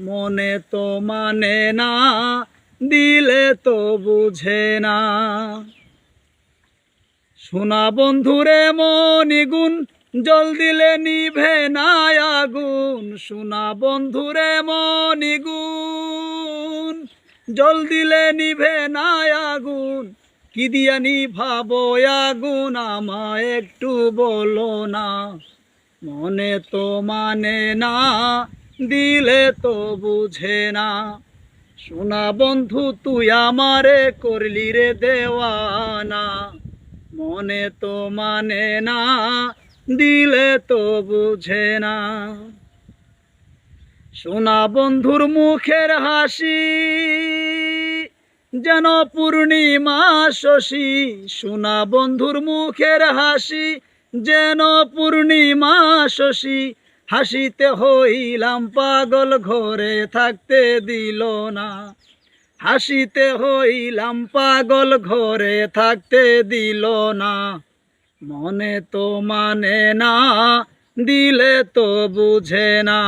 মনে তো মানে না, দিলে তো বুঝে না। সোনা বন্ধুরে মনি গুণ, জল দিলে নিভে না আগুন। সোনা বন্ধুরে মনি গুণ, জল দিলে নিভে না আগুন। কি দিয়া নিভাবো আগুন, আমায় একটু বলো না। মনে তো মানে না দিলে তো বুঝে না। সোনা বন্ধু, তুই আমারে করলি রে দেওয়ানা। মনে তো মানে না, দিলে তো বুঝে না। সোনা বন্ধুর মুখের হাসি, যেন পূর্ণিমা শশী। সোনা বন্ধুর মুখের হাসি, যেন পূর্ণিমা শশী। হাসিতে হইলাম পাগল ঘরে থাকতে দিল না। হাসিতে হইলাম পাগল ঘরে থাকতে দিল না। মনে তো মানে না, দিলে তো বুঝে না।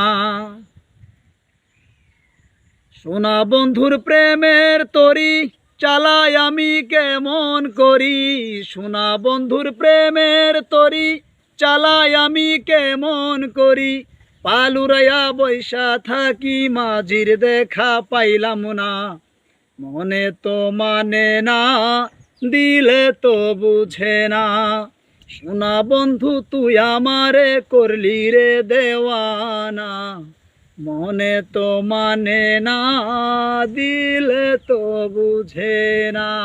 সোনা বন্ধুর প্রেমের তরি চালাই আমি কেমন করি? সোনা বন্ধুর প্রেমের তরি চালাই আমি কেমন করি? পালুরাইয়া বৈশা থাকি, মাঝির দেখা পাইলাম না। মনে তো মানে না, দিলে তো বুঝে না। শোনা বন্ধু, তুই আমারে করলি রে দেওয়ানা। মনে তো মানে না, দিলে তো বুঝে না।